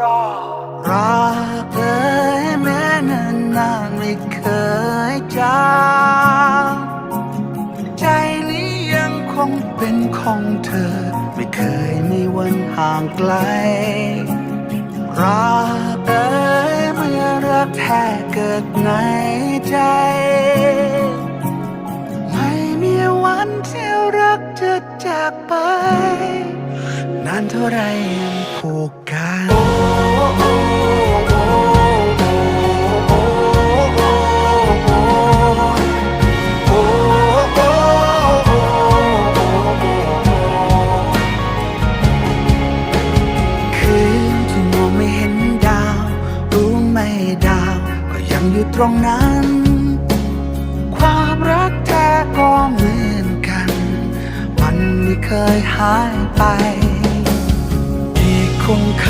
รอรักเอ่ยแม้นานนานไม่เคยจางใจนี้ยังคงเป็นของเธอ ไม่เคยมีวันห่างไกลรักเอ่ยเมื่อรักแท้เกิดในใจไม่มีวันที่รักจะจากไป นานเท่าไรยังผูก งอยู่ตรงนั้น ความรักแท้ก็เหมือนกัน มันไม่เคยหายไป ที่คงค